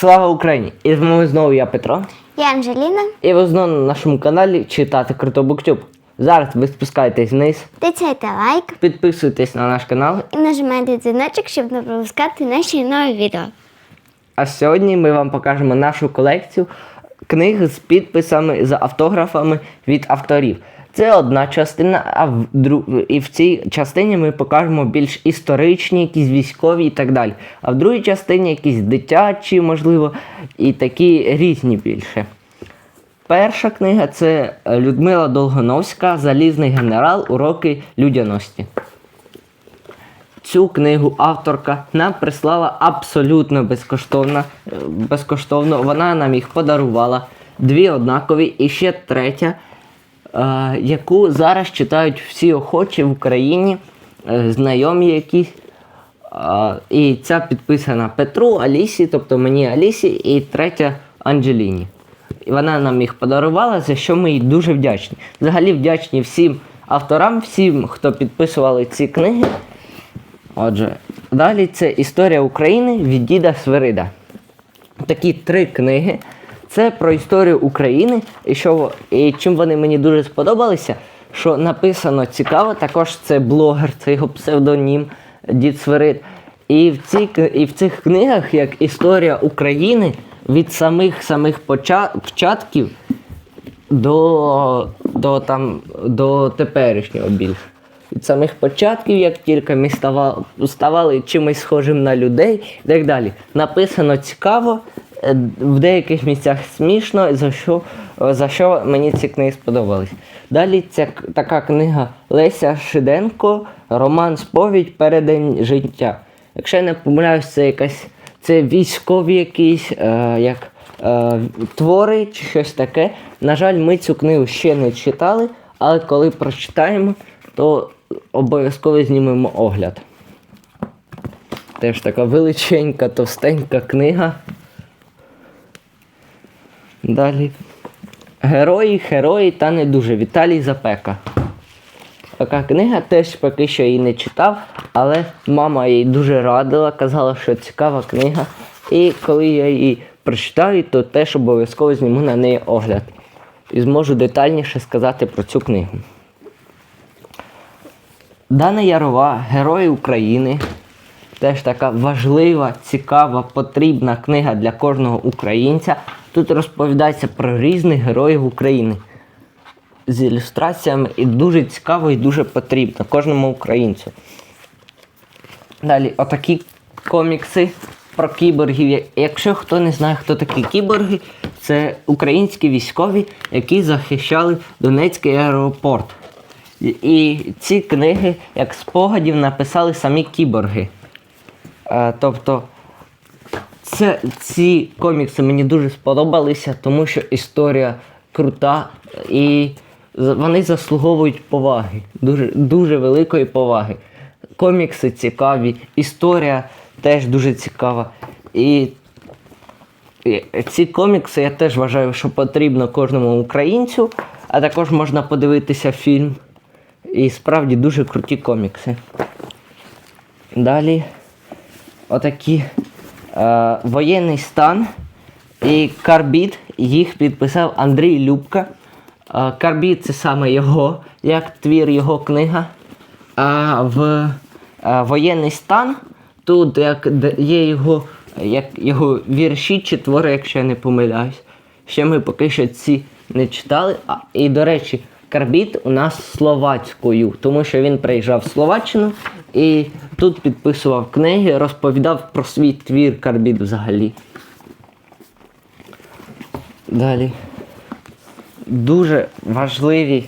Слава Україні! І з вами знову я Петро. Я Анжеліна. І ви знову на нашому каналі читати Круто Буктюб. Зараз ви спускаєтесь вниз, Тицяйте лайк підписуйтесь на наш канал. і нажимайте дзвіночок, щоб не пропускати наші нові відео. А сьогодні ми вам покажемо нашу колекцію книг з підписами з автографами від авторів. Це одна частина, а в дру... і в цій частині ми покажемо більш історичні, якісь військові і так далі. А в другій частині якісь дитячі, можливо, і такі різні більше. Перша книга це Людмила Долгоновська Залізний генерал. Уроки людяності. Цю книгу авторка нам прислала абсолютно безкоштовно. е, безкоштовно. Вона нам їх подарувала. Дві однакові і ще третя, яку зараз читають всі охочі в Україні, е, знайомі якісь. Е, і ця підписана Петру, Алісі, тобто мені Алісі, і третя Анджеліні. І вона нам їх подарувала, за що ми їй дуже вдячні. Взагалі вдячні всім авторам, всім, хто підписували ці книги. Отже, далі це історія України від діда Свирида. Такі три книги. Це про історію України. І, що, і чим вони мені дуже сподобалися, що написано цікаво, також це блогер, це його псевдонім Дід Свирид. І в, ці, і в цих книгах як історія України від самих самих початків до, до, там, до теперішнього більше. Від самих початків, як тільки ми ставали, ставали чимось схожим на людей і так далі. Написано цікаво, в деяких місцях смішно, за що, за що мені ці книги сподобались. Далі ця така книга Леся Шиденко, роман Сповідь Передень життя. Якщо я не помиляюсь, це якась це військові якісь е, як е, твори чи щось таке. На жаль, ми цю книгу ще не читали, але коли прочитаємо, то обов'язково знімемо огляд. Теж така величенька, товстенька книга. Далі. Герої, герої та не дуже. Віталій Запека. Така книга теж поки що її не читав, але мама їй дуже радила, казала, що цікава книга. І коли я її прочитаю, то теж обов'язково зніму на неї огляд. І зможу детальніше сказати про цю книгу. Дана Ярова, Герої України. Теж така важлива, цікава, потрібна книга для кожного українця. Тут розповідається про різних героїв України з ілюстраціями і дуже цікаво і дуже потрібно кожному українцю. Далі, отакі комікси про кіборгів. Якщо хто не знає, хто такі кіборги, це українські військові, які захищали Донецький аеропорт. І- ці книги, як спогадів, написали самі кіборги. Е, тобто це, ці комікси мені дуже сподобалися, тому що історія крута і вони заслуговують поваги, дуже, дуже великої поваги. Комікси цікаві, історія теж дуже цікава. І, ці комікси я теж вважаю, що потрібно кожному українцю, а також можна подивитися фільм. І справді дуже круті комікси. Далі отакі е, воєнний стан і Карбід. Їх підписав Андрій Любка. Е, Карбід це саме його, як твір його книга. А в е, воєнний стан тут як є його, як його вірші чи твори, якщо я не помиляюсь. Ще ми поки що ці не читали. А, і, до речі, Карбіт у нас словацькою, тому що він приїжджав в Словаччину і тут підписував книги, розповідав про свій твір Карбіт взагалі. Далі. Дуже важливі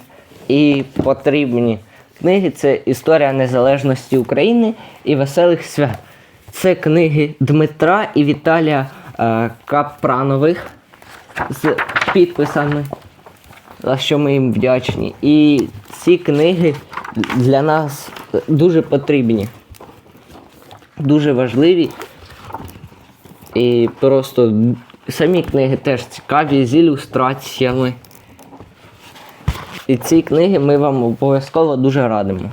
і потрібні книги це Історія незалежності України і Веселих свят. Це книги Дмитра і Віталія е, Капранових з підписами, за що ми їм вдячні. І ці книги для нас дуже потрібні, дуже важливі. І просто самі книги теж цікаві з ілюстраціями. І ці книги ми вам обов'язково дуже радимо.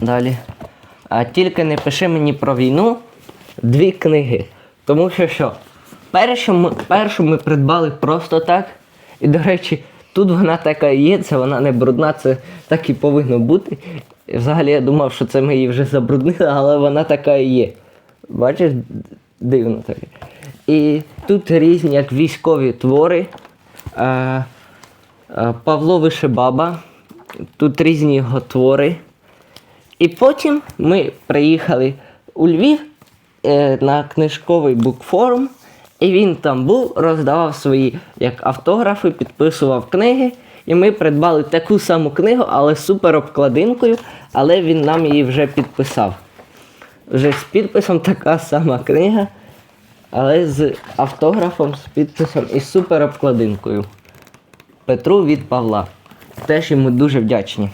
Далі. А тільки не пиши мені про війну. дві книги. Тому що що? Першу ми, першу ми придбали просто так. І, до речі, тут вона така є, це вона не брудна, це так і повинно бути. І взагалі я думав, що це ми її вже забруднили, але вона така і є. Бачиш, дивно таке. І тут різні як військові твори. Е, е, Павло Вишебаба. Тут різні його твори. І потім ми приїхали у Львів е, на книжковий букфорум, і він там був, роздавав свої як автографи, підписував книги. І ми придбали таку саму книгу, але супер обкладинкою, але він нам її вже підписав. Вже з підписом така сама книга, але з автографом, з підписом і супер обкладинкою. Петру від Павла. Теж йому дуже вдячні.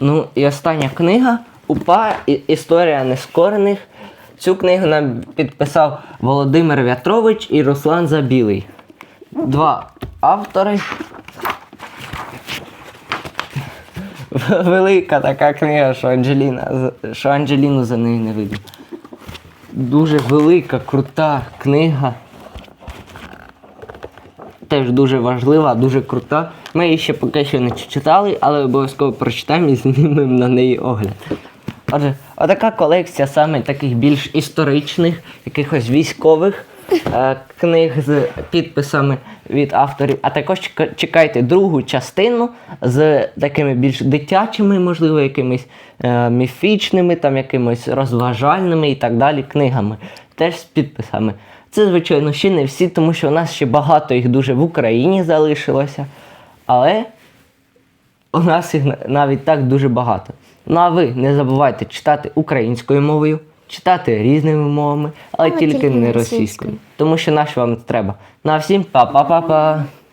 Ну і остання книга УПА Історія нескорених. Цю книгу нам підписав Володимир В'ятрович і Руслан Забілий. Два автори. Велика така книга, що Анджеліна, що Анджеліну за нею не видно. Дуже велика, крута книга. Теж дуже важлива, дуже крута. Ми її ще поки що не читали, але обов'язково прочитаємо і знімемо на неї огляд. Отже, отака колекція саме таких більш історичних, якихось військових е, книг з підписами від авторів. А також чекайте другу частину з такими більш дитячими, можливо, якимись е, міфічними, там якимись розважальними і так далі книгами. Теж з підписами. Це, звичайно, ще не всі, тому що у нас ще багато їх дуже в Україні залишилося. Але у нас їх навіть так дуже багато. Ну а ви не забувайте читати українською мовою, читати різними мовами, але Але тільки тільки не російською. російською. Тому що наш вам треба. На всім па-па-па-па.